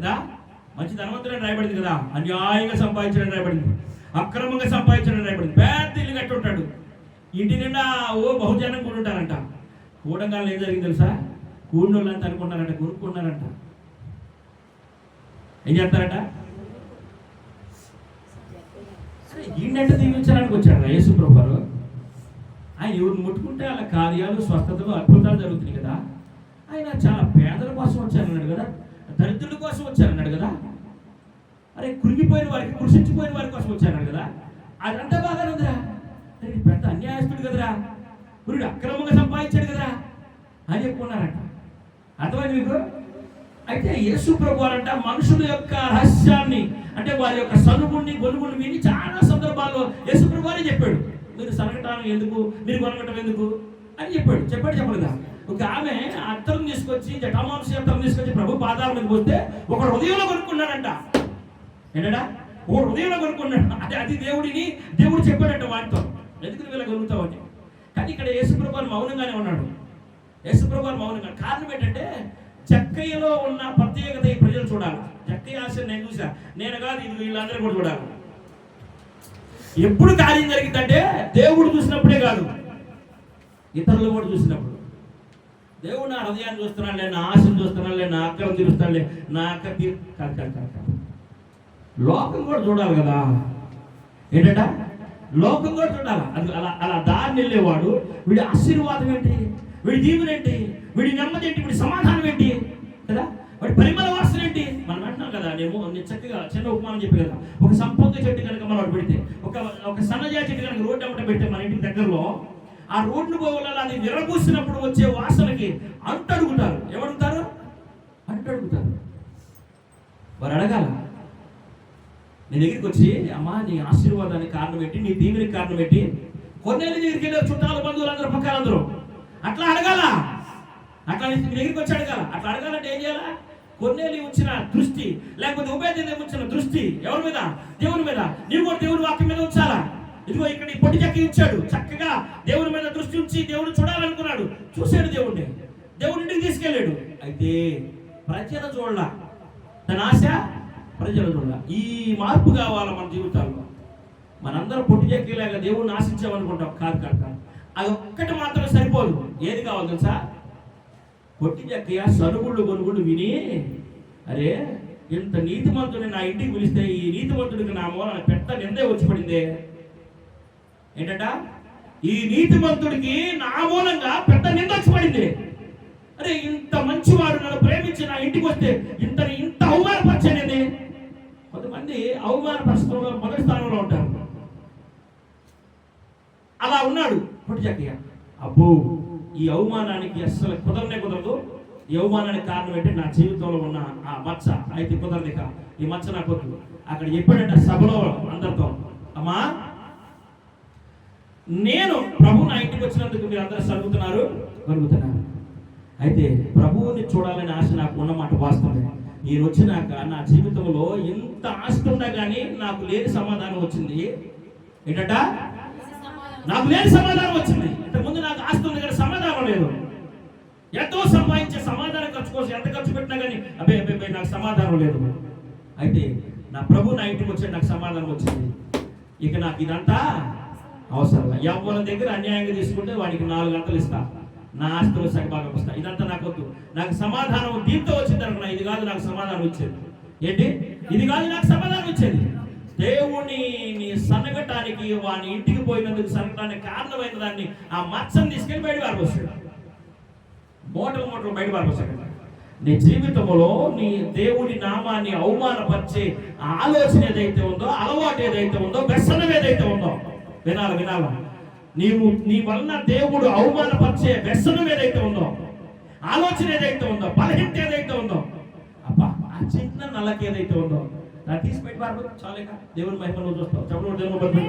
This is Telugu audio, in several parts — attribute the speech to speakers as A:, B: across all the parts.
A: కదా? మంచి ధనవంతుడని రాయబడింది కదా? అన్యాయంగా సంపాదించడం రాయబడింది. అక్రమంగా సంపాదించడం రాయబడింది. పెద్ద ఇల్లు కట్టి ఉంటాడు ఇంటి నిండా ఓ బహుజనం కూడుంటారంట. కూడంగా ఏం జరిగింది తెలుసా? కూడిన వాళ్ళంతా అనుకున్నారంట కొనుక్కున్నారంట. ఏం చేస్తారట? సరే ఈయనంటే దీవించడానికి వచ్చాడు యేసు ప్రభు ఆయన ఎవరిని ముట్టుకుంటే అలా కార్యాలు స్వస్థతలు అద్భుతాలు జరుగుతున్నాయి కదా. ఆయన చాలా పేదల కోసం వచ్చారన్నాడు కదా. దరిద్రుల కోసం వచ్చారన్నాడు కదా? అరే కురిగిపోయిన వారికి కృషించిపోయిన వారి కోసం వచ్చారన్నాడు కదా? అదంతా బాగానే ఉందిరా. అరే పెద్ద అన్యాయస్తుడు కదరా. గురుడు అక్రమంగా సంపాదించాడు కదరా. అని చెప్పుకున్నారంట. అర్థమైంది మీకు? అయితే యేసు ప్రభు అంట మనుషుల యొక్క రహస్యాన్ని అంటే వారి యొక్క సనుగుణ్ణి గొనుగుని విని చాలా సందర్భాల్లో యేసు ప్రభు వారే చెప్పాడు. మీరు సనగటం ఎందుకు? మీరు కొనగటం ఎందుకు? అని చెప్పాడు. చెప్పాడు చెప్పలేదు ఒక ఆమె అత్తరం తీసుకొచ్చి జటామాంస అత్తరం తీసుకొచ్చి ప్రభు పాదాలకు పోతే ఒక హృదయంలో కొనుక్కున్నాడంట. ఏంటడా ఓ హృదయంలో కొనుక్కున్నాడు. అదే అది దేవుడిని దేవుడు చెప్పాడంట వాటితో ఎందుకు నువ్వు ఇలా కొనుక్కుతావు అని? కానీ ఇక్కడ యేసుప్రభు మౌనంగానే ఉన్నాడు. యేసుప్రభు మౌనంగా కారణం ఏంటంటే చక్కయ్యలో ఉన్న ప్రత్యేకత ఈ ప్రజలు చూడాలి. చక్కయ్య ఆశ నేను చూసా. నేను కాదు ఇది వీళ్ళందరూ కూడా చూడాలి. ఎప్పుడు కార్యం జరిగిందంటే దేవుడు చూసినప్పుడే కాదు. ఇతరులు కూడా చూసినప్పుడు దేవుడు నా హృదయాన్ని చూస్తున్నాడులే నా ఆశను చూస్తున్నాడులే నా అక్కను తీరుస్తాడులే నా అక్క తీరు కాదు లోకం కూడా చూడాలి కదా. ఏంటంట లోకం కూడా చూడాలి. అది అలా అలా దారిని వెళ్ళేవాడు వీడి ఆశీర్వాదం ఏంటి? వీడి దీవులు ఏంటి? వీడి నెమ్మది ఏంటి? వీడి సమాధానం ఏంటి? కదా? వాడి పరిమళ వాసన ఏంటి? మనం అంటున్నాం కదా నేను నేను చక్కగా చిన్న ఉపమానం చెప్పి కదా. ఒక సంపంగ చెట్టు కనుక మనం పెడితే ఒక ఒక సన్నజా చెట్టు కనుక రోడ్డు అమ్మట పెడితే మన ఇంటి దగ్గరలో ఆ రోడ్డు పోవాలని అది విరగూసినప్పుడు వచ్చే వాసనకి అంటడుగుతారు. ఏమడుగుతారు అంటడుగుతారు. వారు అడగాల? నీ దగ్గరికి వచ్చి అమ్మా నీ ఆశీర్వాదానికి కారణం ఏంటి? నీ దీవెనికి కారణం ఏంటి? కొన్నేళ్ళ దగ్గరికి వెళ్ళే చుట్టాలు బంధువులు అందరూ పక్కన అందరూ. అట్లా అడగాల? అట్లా నీ దగ్గరికి వచ్చి అడగాల? అట్లా అడగాలంటే ఏం చేయాలా? కొన్నేళ్ళు ఉంచిన దృష్టి లేకపోతే ఉభయదేవి ఉంచిన దృష్టి ఎవరి మీద? దేవుని మీద. నీవు కూడా దేవుని వాక్యం మీద ఉంచాలా? ఇదిగో ఇక్కడ ఈ పొట్టి చక్కి ఇచ్చాడు. చక్కగా దేవుని మీద దృష్టి ఉంచి దేవుడు చూడాలనుకున్నాడు. చూశాడు దేవుడిని దేవుడి ఇంటికి తీసుకెళ్ళాడు. అయితే ప్రజల చూడాల తన ఆశ ప్రజల చూడాల ఈ మార్పు కావాలా మన జీవితాల్లో? మనందరం పొట్టి చెక్కిలాగా దేవుడిని ఆశించామనుకుంటాం. కాదు కాదు కాదు. అది ఒక్కటి మాత్రం సరిపోదు. ఏది కావాలి తెలుసా? పొట్టి చెక్కయ్య సరుగుళ్ళు కొనుగుళ్ళు విని అరే ఇంత నీతిమంతుడిని నా ఇంటికి పిలిస్తే ఈ నీతిమంతుడికి నా మూలన పెద్ద నిందే వచ్చి పడిందే. ఏంటంట? ఈ నీతిమంతుడికి నా మూలంగా పెద్ద నింద వచ్చి పడింది అరే ఇంత మంచివాడు నన్ను ప్రేమించి నా ఇంటికి వస్తే ఇంత ఇంత అవమానపరచనేది? కొంతమంది అవమానపరచడంలో మొదటి స్థానంలో ఉంటారు. అలా ఉన్నాడు పుట్టిజక్కయ్య అబ్బో ఈ అవమానానికి అస్సలు కుదరనే కుదరదు. ఈ అవమానానికి కారణం ఏంటి? నా జీవితంలో ఉన్న ఆ మచ్చ. అయితే కుదరదు ఈ మచ్చ నాకు అక్కడ చెప్పాడంట సభలో అందరితో అమ్మా నేను ప్రభు నా ఇంటికి వచ్చినందుకు మీరు అందరూ సరుగుతున్నారు కలుగుతున్నారు అయితే ప్రభువుని చూడాలని ఆశ నాకు ఉన్నమాట వాస్తవమే. నేను వచ్చినాక నా జీవితంలో ఎంత ఆస్తి ఉన్నా కానీ నాకు లేని సమాధానం వచ్చింది. ఏంటట? నాకు లేని సమాధానం వచ్చింది. ఇంతకుముందు నాకు ఆస్తి ఉంది కానీ సమాధానం లేదు. ఎంతో సంపాదించే సమాధానం ఖర్చు కోసం ఎంత ఖర్చు పెట్టినా కానీ అబ్బే అబ్బే నాకు సమాధానం లేదు. అయితే నా ప్రభు నా ఇంటికి వచ్చి నాకు సమాధానం వచ్చింది. ఇక నాకు ఇదంతా అవసరం ఎవరి దగ్గర అన్యాయంగా తీసుకుంటే వాడికి నాలుగు గంటలు ఇస్తా. నా ఆస్తిలో సగభాగం ఇస్తా ఇదంతా నాకు వద్దు. నాకు సమాధానం దీంతో వచ్చింది అనుకున్నా. ఇది కాదు నాకు సమాధానం వచ్చేది ఏంటి? ఇది కాదు నాకు సమాధానం వచ్చేది దేవుని సన్నగటానికి వాని ఇంటికి పోయినందుకు సన్నగటానికి కారణమైన దాన్ని ఆ మచ్చను తీసుకెళ్ళి బయట పారిపోస్తాడు మూటలు మూటలు బయట పారిపోస్తాడు నీ జీవితంలో నీ దేవుడి నామాన్ని అవమానపరిచే ఆలోచన ఏదైతే ఉందో అలవాటు ఏదైతే ఉందో వ్యసనం ఏదైతే ఉందో వినాలి వినాలి. నీవు నీ వలన దేవుడు అవమానపరిచే వ్యసనం ఏదైతే ఉందో ఆలోచన ఏదైతే ఉందో బలహీనత ఏదైతే ఉందో అబ్బా ఆ చిన్న నల్లకి ఏదైతే ఉందో దాన్ని తీసి బయట పారిపోతే చాలేక దేవుని మహిమలో చూస్తావు. చెప్పడం దేవుని మహిమను.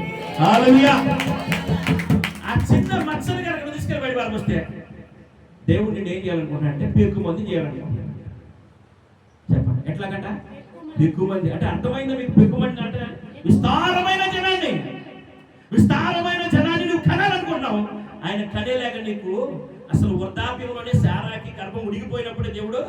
A: ఆ చిన్న మచ్చలు కనుక తీసుకెళ్ళి బయట పారిపోతే దేవుడు నేను ఏం చేయాలనుకున్నా అంటే పెరుకు మంది చెప్పండి. ఎట్లాగంట బిక్కుమంది. అంటే అర్థమైందా మీకు పెరుకు అంటే విస్తారమైన కనే లేక నీకు అసలు వృద్ధాప్యంలోనే శారాకి గర్భం ఉడిగిపోయినప్పుడు దేవుడు